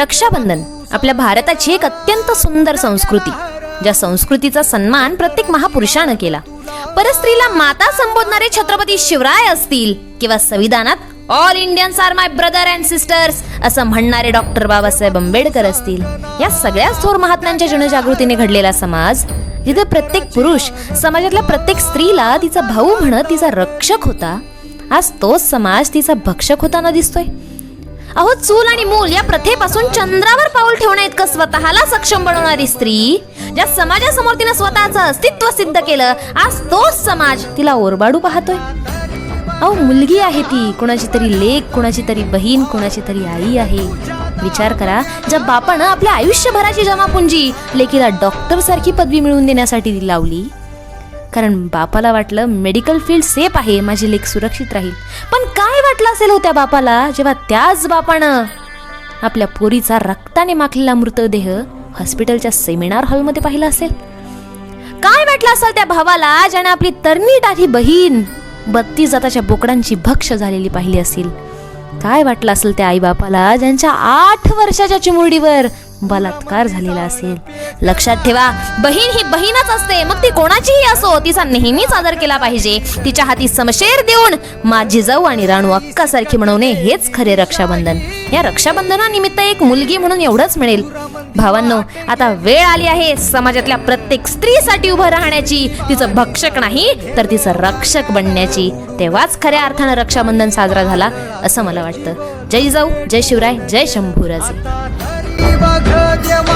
रक्षाबंधन आपल्या भारताची एक अत्यंत सुंदर संस्कृती ज्या संस्कृतीचा सन्मान प्रत्येक महापुरुषानं केला. परस्त्रीला माता संबोधणारे छत्रपती शिवराय असतील किंवा संविधानात all Indians are my brother and sisters असं म्हणणारे डॉक्टर बाबासाहेब आंबेडकर असतील. या सगळ्या थोर महात्म्यांच्या जनजागृतीने घडलेला समाज जिथे प्रत्येक पुरुष समाजातल्या प्रत्येक स्त्रीला तिचा भाऊ म्हणत तिचा रक्षक होता आज तोच समाज तिचा भक्षक होताना दिसतोय. अहो चूल आणि मूल या प्रथेपासून चंद्रावर पाऊल ठेवण्या इतकं स्वतःला सक्षम बनवणारी स्त्री ज्या समाजासमोर तिनं स्वतःचं अस्तित्व सिद्ध केलं आज तोच समाज तिला ओरबाडू पाहतोय. अहो मुलगी आहे ती कुणाची तरी लेख कुणाची तरी बहीण कुणाची तरी आई आहे. विचार करा ज्या बापानं आपल्या आयुष्यभराची जमापुंजी लेकीला डॉक्टर सारखी पदवी मिळवून देण्यासाठी ती लावली कारण बापाला वाटलं मेडिकल फील्ड सेफ आहे माझी लेख सुरक्षित राहील. पण काय वाटलं असेल हो त्या बापाला? जेव्हा त्याच बापानं आपल्या पोरीचा रक्ताने माखलेला मृतदेह हॉस्पिटलच्या सेमिनार हॉलमध्ये पाहिला असेल? काय वाटलं असेल त्या भावाला ज्याने आपली तरणी बहीण बत्तीस जाताच्या बोकडांची भक्ष झालेली पाहिली असेल? काय वाटलं असेल त्या आईबापाला ज्यांच्या आठ वर्षाच्या चिमुरडीवर बलात्कार झालेला असेल. लक्षात ठेवा बहीण ही बहीणच असते. मग ती कोणाचीही असो तिचा नेहमीच आदर केला पाहिजे. तिच्या हाती समशेर देऊन माझी जाऊ आणि राणू अक्कासारखी म्हणवणे हेच खरे रक्षाबंधन. या रक्षाबंधनानिमित्त एक मुलगी म्हणून एवढंच मिळेल. भावांनो आता वेळ आली आहे समाजातल्या प्रत्येक स्त्रीसाठी उभं राहण्याची. तिचं भक्षक नाही तर तिचं रक्षक बनण्याची. तेव्हाच खऱ्या अर्थानं रक्षाबंधन साजरा झाला असं मला वाटतं. जय जाऊ जय शिवराय जय शंभूराजे. 把这点。